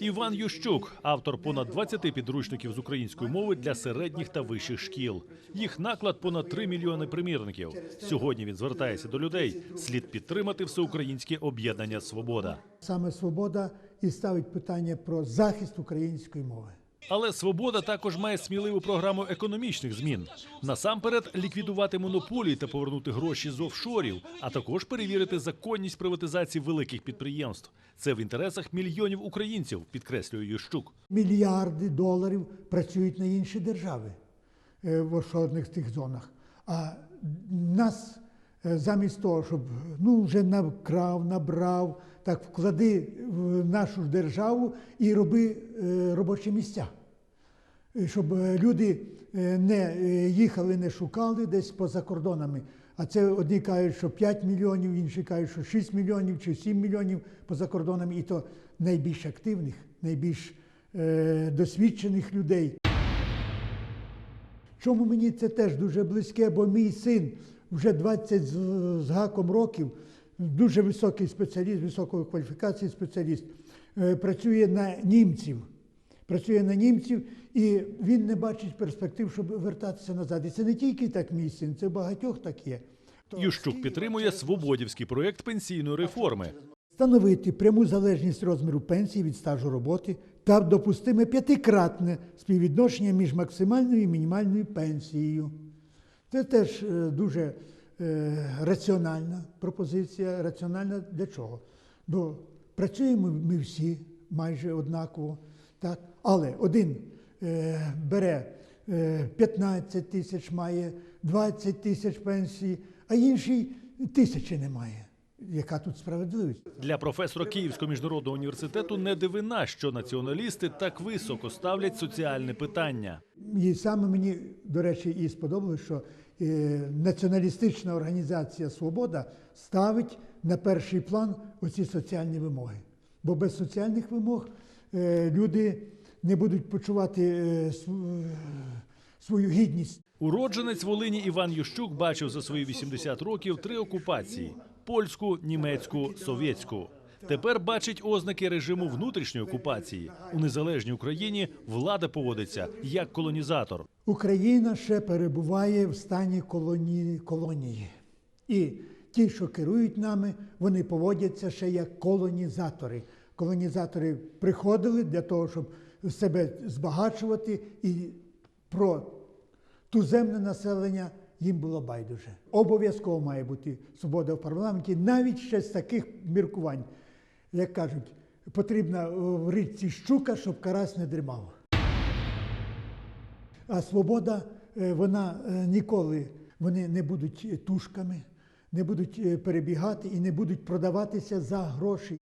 Іван Ющук, автор понад 20 підручників з української мови для середніх та вищих шкіл. Їх наклад понад 3 мільйони примірників. Сьогодні він звертається до людей. Слід підтримати всеукраїнське об'єднання Свобода. Саме свобода і ставить питання про захист української мови. Але свобода також має сміливу програму економічних змін. Насамперед ліквідувати монополії та повернути гроші з офшорів, а також перевірити законність приватизації великих підприємств. Це в інтересах мільйонів українців, підкреслює Ющук. Мільярди доларів працюють на інші держави е, в офшорних тих зонах. А нас замість того, щоб ну вже накрав, набрав, так вклади в нашу державу і роби е, робочі місця. Щоб е, люди е, не е, їхали, не шукали десь поза кордонами. А це одні кажуть, що 5 мільйонів, інші кажуть, що 6 мільйонів чи 7 мільйонів поза кордонами, і то найбільш активних, найбільш е, досвідчених людей. Чому мені це теж дуже близьке, бо мій син вже 20 з, гаком років, дуже високий спеціаліст, високої кваліфікації спеціаліст, е, працює на німців. Працює на німців, і він не бачить перспектив, щоб вертатися назад. І це не тільки так син, це багатьох так є. Ющук підтримує свободівський проєкт пенсійної реформи. Встановити пряму залежність розміру пенсії від стажу роботи та допустиме п'ятикратне співвідношення між максимальною і мінімальною пенсією. Це теж е, дуже е, раціональна пропозиція. Раціональна для чого? Бо працюємо ми всі майже однаково, так? але один е, бере е, 15 тисяч, має 20 тисяч пенсії, а інший тисячі не має. Яка тут справедливість? Для професора Київського міжнародного університету не дивина, що націоналісти так високо ставлять соціальне питання. І саме мені, до речі, і сподобалось, що е, націоналістична організація Свобода ставить на перший план оці соціальні вимоги. Бо без соціальних вимог е, люди не будуть почувати е, свою гідність. Уродженець Волині Іван Ющук бачив за свої 80 років три окупації: польську, німецьку, совєтську. Тепер бачить ознаки режиму внутрішньої окупації. У незалежній Україні влада поводиться як колонізатор. Україна ще перебуває в стані колонії, колонії. І ті, що керують нами, вони поводяться ще як колонізатори. Колонізатори приходили для того, щоб себе збагачувати, і про туземне населення їм було байдуже. Обов'язково має бути свобода в парламенті, навіть ще з таких міркувань, як кажуть, потрібна е, в річці щука, щоб карась не дрімав. А свобода, е, вона е, ніколи вони не будуть тушками, не будуть перебігати і не будуть продаватися за гроші.